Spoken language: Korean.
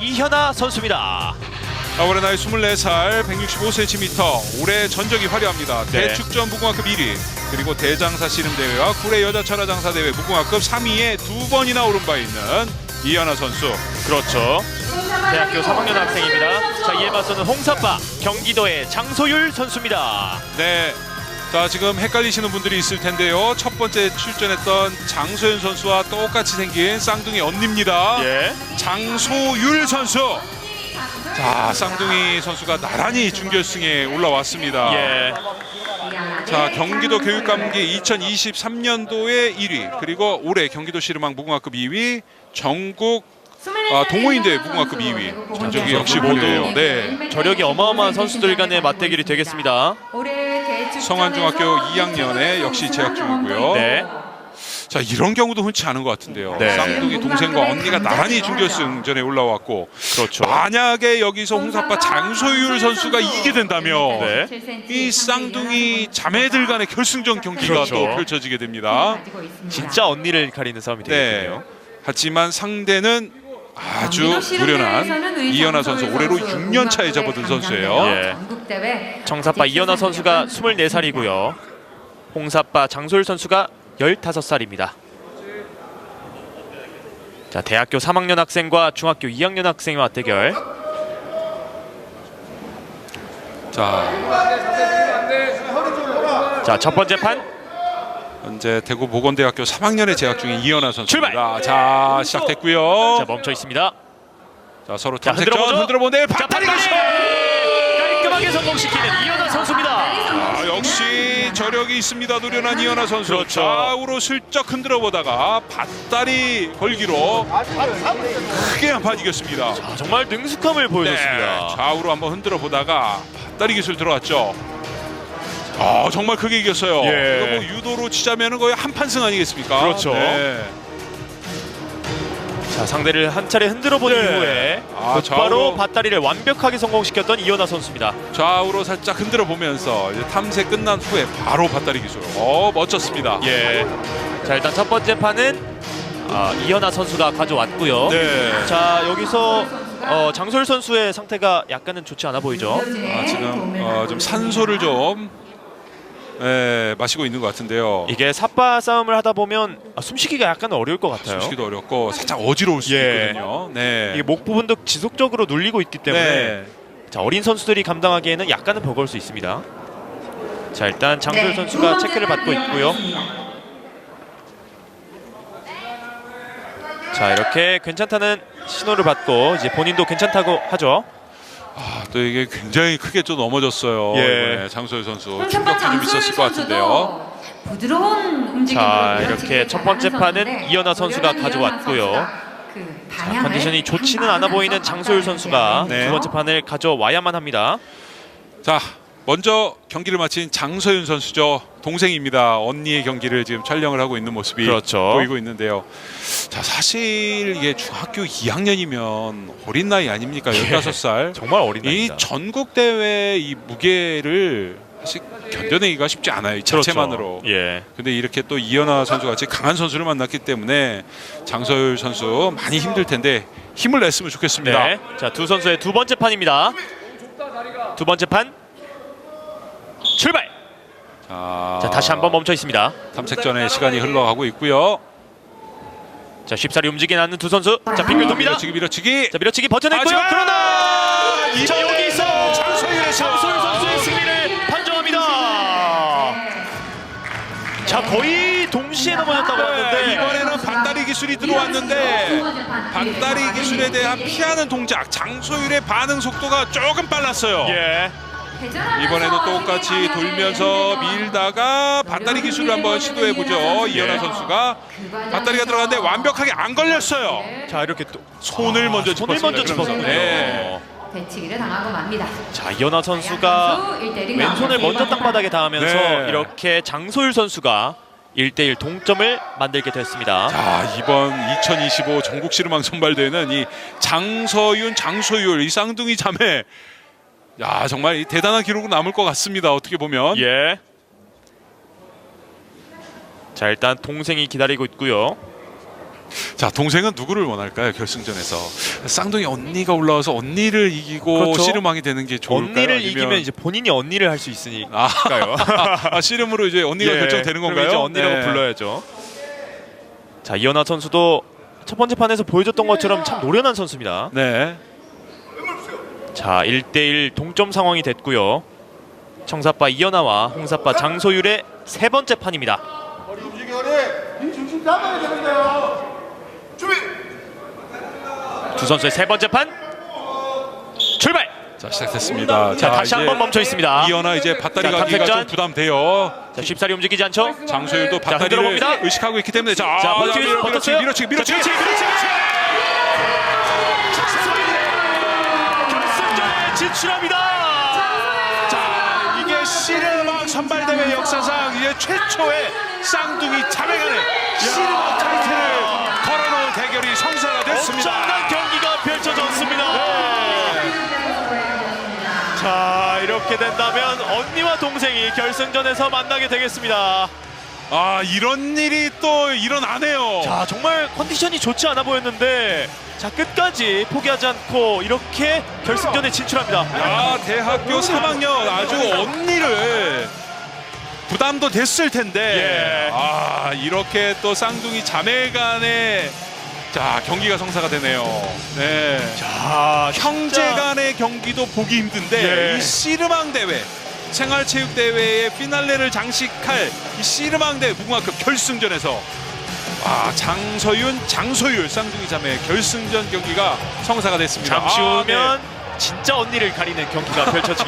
이현아 선수입니다. 아, 올해 나이 24살, 165cm, 올해 전적이 화려합니다. 네. 대축전 무궁화급 1위, 그리고 대장사 씨름대회와 구례 여자 천하장사 대회 무궁화급 3위에 두 번이나 오른 바 있는 이현아 선수. 그렇죠. 대학교 3학년 학생입니다. 자, 이에 맞서는 홍사빠 경기도의 장소율 선수입니다. 네. 자, 지금 헷갈리시는 분들이 있을 텐데요. 첫 번째 출전했던 장소연 선수와 똑같이 생긴 쌍둥이 언니입니다. 예. 장소율 선수. 자, 쌍둥이 선수가 나란히 준결승에 올라왔습니다. 예. 자 경기도 교육감기 2023년도에 1위 그리고 올해 경기도 씨름왕 무궁화급 2위 전국 아, 동호인대 무궁화급 2위 전적이 역시 모두 네 저력이 어마어마한 선수들 간의 맞대결이 되겠습니다. 성안중학교 2학년에 역시 재학 중이고요. 네. 자 이런 경우도 흔치 않은 것 같은데요. 네. 쌍둥이 동생과 언니가 나란히 준결승전에 올라왔고 그렇죠. 만약에 여기서 홍사빠 장소율 선수가 이기게 된다면 네. 이 쌍둥이 자매들 간의 결승전 경기가 그렇죠. 또 펼쳐지게 됩니다. 진짜 언니를 가리는 싸움이 네. 되겠네요. 하지만 상대는 아주 노련한 이현아 선수 올해로 6년 차에 접어든 선수예요. 예. 정사빠 이현아 선수가 24살이고요. 홍사빠 장소율 선수가 15살입니다. 자, 대학교 3학년 학생과 중학교 2학년 학생의 맞대결. 자 자, 첫 번째 판 현재 대구 보건대학교 3학년에 재학 중인 이현아 선수입니다. 자 시작됐고요. 자, 멈춰 있습니다. 자 서로 자, 탐색전 흔들어보죠. 흔들어 보네. 자, 박다리 슛! 깔끔하게 성공시키는 이현아 선수입니다. 아, 역시 저력이 있습니다. 노련한 이현아 선수. 그렇죠. 좌우로 슬쩍 흔들어 보다가 밭다리 걸기로 크게 한 판 이겼습니다. 아, 정말 능숙함을 네, 보여줬습니다. 좌우로 한번 흔들어 보다가 밭다리 기술 들어왔죠. 아 정말 크게 이겼어요. 예. 이거 뭐 유도로 치자면은 거의 한 판승 아니겠습니까? 그렇죠. 네. 자, 상대를 한 차례 흔들어 본 네. 이후에 아, 곧바로 좌우로. 밭다리를 완벽하게 성공시켰던 이현아 선수입니다. 좌우로 살짝 흔들어 보면서 이제 탐색 끝난 후에 바로 밭다리 기술. 어 멋졌습니다. 예. 자, 일단 첫 번째 판은 아, 이현아 선수가 가져왔고요. 네. 자, 여기서 어, 장솔 선수의 상태가 약간은 좋지 않아 보이죠. 아, 지금 어, 좀 산소를 좀 예, 마시고 있는 것 같은데요. 이게 삿바 싸움을 하다 보면 아, 숨쉬기가 약간 어려울 것 같아요. 숨쉬기도 어렵고 살짝 어지러울 수도 예. 있거든요. 네. 이게 목 부분도 지속적으로 눌리고 있기 때문에 네. 자, 어린 선수들이 감당하기에는 약간은 버거울 수 있습니다. 자, 일단 장솔 네, 선수가 두 체크를 받고 있고요. 자, 이렇게 괜찮다는 신호를 받고 이제 본인도 괜찮다고 하죠. 아, 또 이게 굉장히 크게 좀 넘어졌어요. 예. 이번에 장소희 선수 충격도 좀 있었을 것 같은데요. 부드러운 움직임으로 자, 이렇게 첫 번째 판은 이현아 선수가 가져왔고요. 그 자, 컨디션이 좋지는 않아 보이는 장소율 선수가 네. 두 번째 판을 가져와야만 합니다. 자, 먼저 경기를 마친 장서윤 선수죠. 동생입니다. 언니의 경기를 지금 촬영을 하고 있는 모습이 그렇죠. 보이고 있는데요. 자, 사실 이게 중학교 2학년이면 어린 나이 아닙니까? 15살. 정말 어린 이 나이입니다. 전국 대회 이 무게를 사실 견뎌내기가 쉽지 않아요. 이 자체만으로. 그렇죠. 예. 근데 이렇게 또 이현아 선수 같이 강한 선수를 만났기 때문에 장서율 선수 많이 힘들 텐데 힘을 냈으면 좋겠습니다. 네. 자, 두 선수의 두 번째 판입니다. 두 번째 판 출발. 자, 자, 다시 한번 멈춰 있습니다. 탐색전의 시간이 흘러가고 있고요. 자, 쉽사리 움직이지 않는 두 선수. 자, 빙글 돕니다. 밀어치기 밀어치기. 자, 밀어치기 버텨냈고요. 하지만 그러나 자, 여기서 장소율의 장소율 선수의 승리를 판정합니다. 자, 거의 동시에 넘어졌다고 네, 하는데 이번에는 반다리 기술이 들어왔는데 반다리 기술에 대한 피하는 동작 장소율의 반응 속도가 조금 빨랐어요. 예. 이번에도 똑같이 돌면서 밀다가 반다리 기술을 한번 시도해 보죠. 이현아 선수가 반다리가 들어갔는데 완벽하게 안 걸렸어요. 자, 이렇게 또 손을 먼저 손을 짚었습니다. 먼저 그러면서. 짚었군요. 네. 배치기를 당하고 맙니다. 자, 이현아 선수가 왼손을 먼저 땅바닥에 닿으면서 네. 이렇게 장소율 선수가 1대1 동점을 만들게 됐습니다. 자 이번 2025 전국 씨름왕 선발대회는 이 장서윤, 장소율 이 쌍둥이 자매 야 정말 이 대단한 기록으로 남을 것 같습니다. 어떻게 보면 예. 자, 일단 동생이 기다리고 있고요. 자 동생은 누구를 원할까요 결승전에서 쌍둥이 언니가 올라와서 언니를 이기고 그렇죠. 씨름왕이 되는 게 좋을까요? 언니를 아니면- 이기면 이제 본인이 언니를 할 수 있으니까요. 아, 아, 씨름으로 이제 언니가 예, 결정되는 그럼 건가요? 이제 언니라고 네. 불러야죠. 자 이현아 선수도 첫 번째 판에서 보여줬던 것처럼 참 노련한 선수입니다. 네. 자 1대1 동점 상황이 됐고요. 청사빠 이현아와 홍사빠 장소율의 세 번째 판입니다. 이 중심 잡아야 되는데요. 준비. 두 선수의 세 번째 판 출발. 자 시작됐습니다. 자, 다시 이제 한번 멈춰 있습니다. 이현아 이제 밧다리 자, 가기가. 좀 부담돼요. 자 쉽사리 움직이지 않죠? 장소율도 자, 밧다리를 흔들어봅니다. 의식하고 있기 때문에 자, 자 아, 버티기 밀어- 버텼어요. 밀어치기 밀어치기 자, 밀어치기 밀어치기 밀어치기. 진출합니다. 자 이게 씨름왕 선발 대회 역사상 이제 최초의 쌍둥이 자매간의 씨름왕 타이틀을 걸어놓은 대결이 성사가 됐습니다. 엄청난 경기가 펼쳐졌습니다. 자 이렇게 된다면 언니와 동생이 결승전에서 만나게 되겠습니다. 아 이런 일이 또 일어나네요. 자 정말 컨디션이 좋지 않아 보였는데 자 끝까지 포기하지 않고 이렇게 결승전에 진출합니다. 아 대학교 3학년 아주 언니를 부담도 됐을 텐데 예. 아 이렇게 또 쌍둥이 자매간의 자 경기가 성사가 되네요. 네. 자 형제 간의 경기도 보기 힘든데 예. 이 씨름왕 대회 생활체육 대회의 피날레를 장식할 이 씨름왕 대회 무궁화급 결승전에서 아 장서윤 장소율 쌍둥이 자매 결승전 경기가 성사가 됐습니다. 잠시 아, 후면 네. 진짜 언니를 가리는 경기가 펼쳐지게